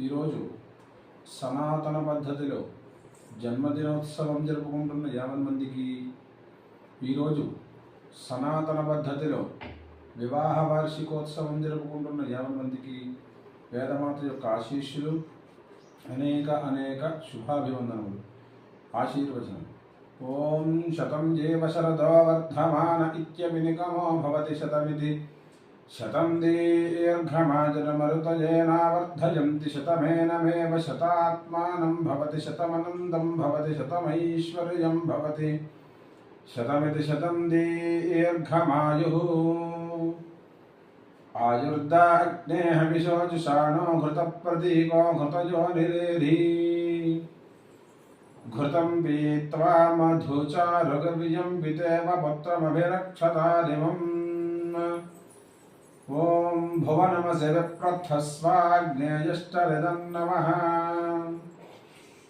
ఈరోజు సనాతన పద్ధతిలో జన్మదినోత్సవం జరుపుకుంటున్న యావన్ మందికి ఈరోజు సనాతన పద్ధతిలో వివాహ వార్షికోత్సవం జరుపుకుంటున్న యావన్ మందికి వేదమాత యొక్క ఆశీస్సులు అనేక అనేక శుభాభివందనములు ఆశీర్వచనం ఓం శతం జీవ శరదో వర్ధమాన ఇత్యమినికమో భవతి शतं दीर्घमाजनमरुतजेनावर्धयन्ति शतमेनमेव शतात्मानं भवति, शतमनन्दं भवति, शतमैश्वर्यं भवति। शतमिति शतं दीर्घमायुः आयुर्दा अग्नेहविशोजुषाणो घृतप्रदीपो घृतयो निरेधि। घृतं पीत्वा मधुचारुगवीयं पितेव पुत्रमभिरक्षतारिमम् भुवनमसि विप्रथस्वाग्नेयष्टरिदं नमः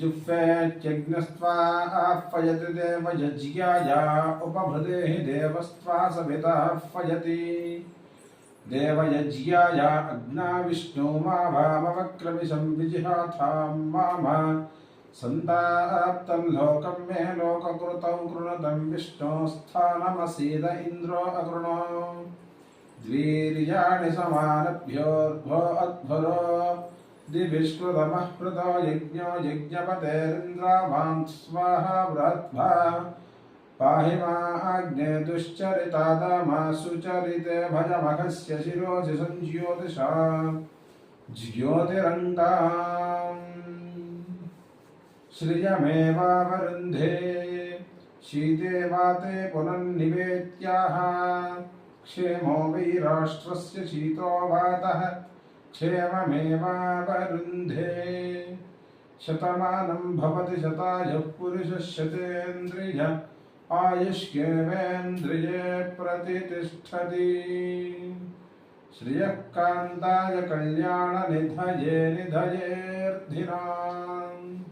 जुह्वेत्यग्नस्त्वा आह्वयति देव यज्ञाया उपभृते हि देवस्त्वा सविता देवयज्ञाय अग्ना विष्णु मा भामवक्रमिशं विजिहाथां मामा। सन्ताप्तं लोकं मे लोककृतं विष्णोस्थानमसीद इन्द्रो द्वीर्याणि समानभ्योर्भो अध्वरो दिविष्कृतमः कृतो यज्ञो यज्ञपतेरिन्द्रावां स्वाहा पाहि सुचरिते शिरोसि सञ्ज्योतिषा। श्रियमेवावरुन्धे। शीते वाते पुनर्निवेत्याः क्षेमो वै राष्ट्रस्य शीतो वातः क्षेममेवावरुन्धे। शतमानं भवति शतायुः पुरुषः शतेन्द्रिय, आयुष्येवेन्द्रिये प्रतितिष्ठति श्रियः कल्याणनिधये निधयेऽर्थिनाम्